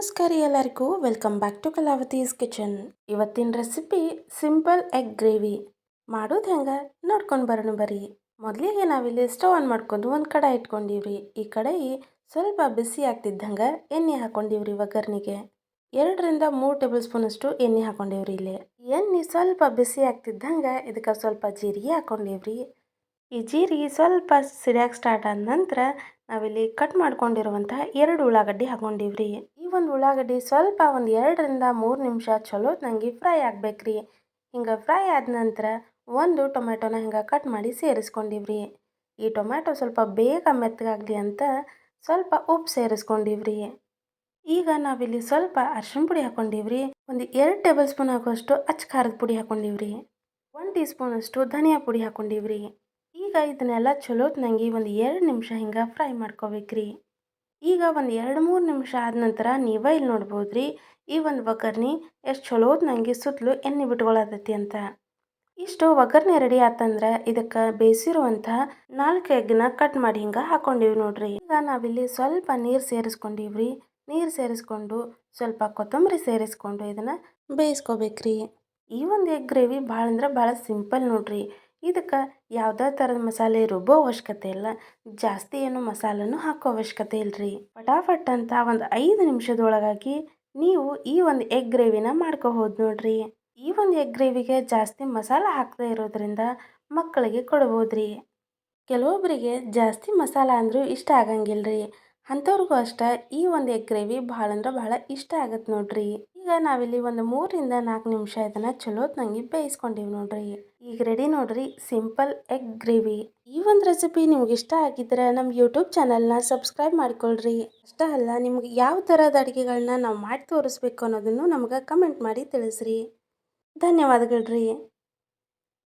ನಮಸ್ಕಾರ ಎಲ್ಲರಿಗೂ. Welcome back to Kalavathi's kitchen ಇವತ್ತಿನ ರೆಸಿಪಿ ಸಿಂಪಲ್ ಎಗ್ ಗ್ರೇವಿ ಮಾಡೋದು ಹೆಂಗೆ? ನೋಡ್ಕೊಂಡು ಬರೋಣ ಬರ್ರಿ ಮೊದಲಿಗೆ ನಾವಿಲ್ಲಿ ಸ್ಟವ್ ಆನ್ ಮಾಡ್ಕೊಂಡು ಒಂದು ಕಡಾಯಿ ಇಟ್ಕೊಂಡಿವ್ರಿ. ಈ ಕಡಾಯಿ ಸ್ವಲ್ಪ ಬಿಸಿ ಆಗ್ತಿದ್ದಂಗೆ ಎಣ್ಣೆ ಹಾಕೊಂಡಿವ್ರಿ ಒಗ್ಗರ್ನಿಗೆ ಎರಡರಿಂದ ಮೂರು ಟೇಬಲ್ ಸ್ಪೂನ್ ಅಷ್ಟು ಎಣ್ಣೆ ಹಾಕೊಂಡಿವ್ರಿ ಇಲ್ಲಿ. ಎಣ್ಣೆ ಸ್ವಲ್ಪ ಬಿಸಿ ಆಗ್ತಿದ್ದಂಗೆ ಇದಕ್ಕೆ ಸ್ವಲ್ಪ ಜೀರಿಗೆ ಹಾಕೊಂಡಿವ್ರಿ. ಈ ಜೀರಿಗೆ ಸ್ವಲ್ಪ ಸಿಡಿಯಾಕೆ ಸ್ಟಾರ್ಟ್ ಆದ ನಂತರ ನಾವಿಲ್ಲಿ ಕಟ್ ಮಾಡ್ಕೊಂಡಿರುವಂತಹ ಎರಡು ಉಳ್ಳಾಗಡ್ಡಿ ಹಾಕೊಂಡಿವ್ರಿ. ಒಂದು ಉಳ್ಳಾಗಡ್ಡಿ ಸ್ವಲ್ಪ ಒಂದು ಎರಡರಿಂದ ಮೂರು ನಿಮಿಷ ಚಲೋ ನಂಗೆ ಫ್ರೈ ಆಗ್ಬೇಕ್ರಿ. ಹಿಂಗೆ ಫ್ರೈ ಆದ ನಂತರ ಒಂದು ಟೊಮೆಟೊನ ಹಿಂಗೆ ಕಟ್ ಮಾಡಿ ಸೇರಿಸ್ಕೊಂಡಿವ್ರಿ. ಈ ಟೊಮೆಟೊ ಸ್ವಲ್ಪ ಬೇಗ ಮೆತ್ತಗಾಗಲಿ ಅಂತ ಸ್ವಲ್ಪ ಉಪ್ಪು ಸೇರಿಸ್ಕೊಂಡಿವ್ರಿ. ಈಗ ನಾವಿಲ್ಲಿ ಸ್ವಲ್ಪ ಅರ್ಶಿಣ ಪುಡಿ ಹಾಕೊಂಡಿವ್ರಿ. ಒಂದು ಎರಡು ಟೇಬಲ್ ಸ್ಪೂನ್ ಹಾಕೋಷ್ಟು ಅಚ್ಚ ಖಾರದ ಪುಡಿ ಹಾಕೊಂಡಿವ್ರಿ. ಒಂದು ಟೀ ಸ್ಪೂನ್ ಅಷ್ಟು ಧನಿಯಾ ಪುಡಿ ಹಾಕೊಂಡಿವ್ರಿ. ಈಗ ಇದನ್ನೆಲ್ಲ ಚಲೋತ್ನಂಗೆ ಒಂದು ಎರಡು ನಿಮಿಷ ಹಿಂಗೆ ಫ್ರೈ ಮಾಡ್ಕೋಬೇಕ್ರಿ. ಈಗ ಒಂದು ಎರಡು ಮೂರು ನಿಮಿಷ ಆದ ನಂತರ ನೀವೇ ಇಲ್ಲಿ ನೋಡ್ಬೋದು ರೀ ಈ ಒಂದು ಒಗ್ಗರ್ಣಿ ಎಷ್ಟು ಚಲೋತ್ನಂಗೆ ಸುತ್ತಲೂ ಎಣ್ಣೆ ಬಿಟ್ಕೊಳತೈತಿ ಅಂತ. ಇಷ್ಟು ಒಗ್ಗರಣೆ ರೆಡಿ ಆತಂದ್ರೆ ಇದಕ್ಕೆ ಬೇಯಿಸಿರುವಂಥ ನಾಲ್ಕು ಎಗ್ನ ಕಟ್ ಮಾಡಿ ಹಿಂಗೆ ಹಾಕೊಂಡಿವಿ ನೋಡ್ರಿ. ಈಗ ನಾವಿಲ್ಲಿ ಸ್ವಲ್ಪ ನೀರು ಸೇರಿಸ್ಕೊಂಡಿವ್ರಿ. ನೀರು ಸೇರಿಸ್ಕೊಂಡು ಸ್ವಲ್ಪ ಕೊತ್ತಂಬರಿ ಸೇರಿಸ್ಕೊಂಡು ಇದನ್ನು ಬೇಯಿಸ್ಕೋಬೇಕ್ರಿ. ಈ ಒಂದು ಎಗ್ ಗ್ರೇವಿ ಭಾಳ ಅಂದ್ರೆ ಭಾಳ ಸಿಂಪಲ್ ನೋಡ್ರಿ. ಇದಕ್ಕೆ ಯಾವುದೇ ಥರದ ಮಸಾಲೆ ರುಬ್ಬೋ ಅವಶ್ಯಕತೆ ಇಲ್ಲ. ಜಾಸ್ತಿ ಏನು ಮಸಾಲೆನೂ ಹಾಕೋ ಅವಶ್ಯಕತೆ ಇಲ್ಲರಿ ಫಟಾಫಟ್ ಅಂತ ಒಂದು ಐದು ನಿಮಿಷದೊಳಗಾಗಿ ನೀವು ಈ ಒಂದು ಎಗ್ ಗ್ರೇವಿನ ಮಾಡ್ಕೋಬೋದು ನೋಡ್ರಿ. ಈ ಒಂದು ಎಗ್ ಗ್ರೇವಿಗೆ ಜಾಸ್ತಿ ಮಸಾಲ ಹಾಕದೇ ಇರೋದ್ರಿಂದ ಮಕ್ಕಳಿಗೆ ಕೊಡ್ಬೋದ್ರಿ. ಕೆಲವೊಬ್ಬರಿಗೆ ಜಾಸ್ತಿ ಮಸಾಲ ಅಂದರೂ ಇಷ್ಟ ಆಗಂಗಿಲ್ಲ ರೀ ಅಂಥವ್ರಿಗೂ ಅಷ್ಟೇ ಈ ಒಂದು ಎಗ್ ಗ್ರೇವಿ ಭಾಳ ಅಂದ್ರೆ ಭಾಳ ಇಷ್ಟ ಆಗತ್ತೆ ನೋಡ್ರಿ. ಈಗ ನಾವಿಲ್ಲಿ ಒಂದು ಮೂರರಿಂದ ನಾಲ್ಕು ನಿಮಿಷ ಇದನ್ನು ಚಲೋತ್ನಂಗೆ ಬೇಯಿಸ್ಕೊಂಡಿವಿ ನೋಡ್ರಿ. ಈಗ ರೆಡಿ ನೋಡ್ರಿ ಸಿಂಪಲ್ ಎಗ್ ಗ್ರೇವಿ ಈ ಒಂದು ರೆಸಿಪಿ ನಿಮ್ಗೆ ಇಷ್ಟ ಆಗಿದ್ರೆ ನಮ್ಮ ಯೂಟ್ಯೂಬ್ ಚಾನಲ್ನ ಸಬ್ಸ್ಕ್ರೈಬ್ ಮಾಡ್ಕೊಳ್ರಿ. ಅಷ್ಟೇ ಅಲ್ಲ, ನಿಮ್ಗೆ ಯಾವ ಥರದ ಅಡುಗೆಗಳನ್ನ ನಾವು ಮಾಡಿ ತೋರಿಸ್ಬೇಕು ಅನ್ನೋದನ್ನು ನಮ್ಗೆ ಕಮೆಂಟ್ ಮಾಡಿ ತಿಳಿಸ್ರಿ. ಧನ್ಯವಾದಗಳು ರೀ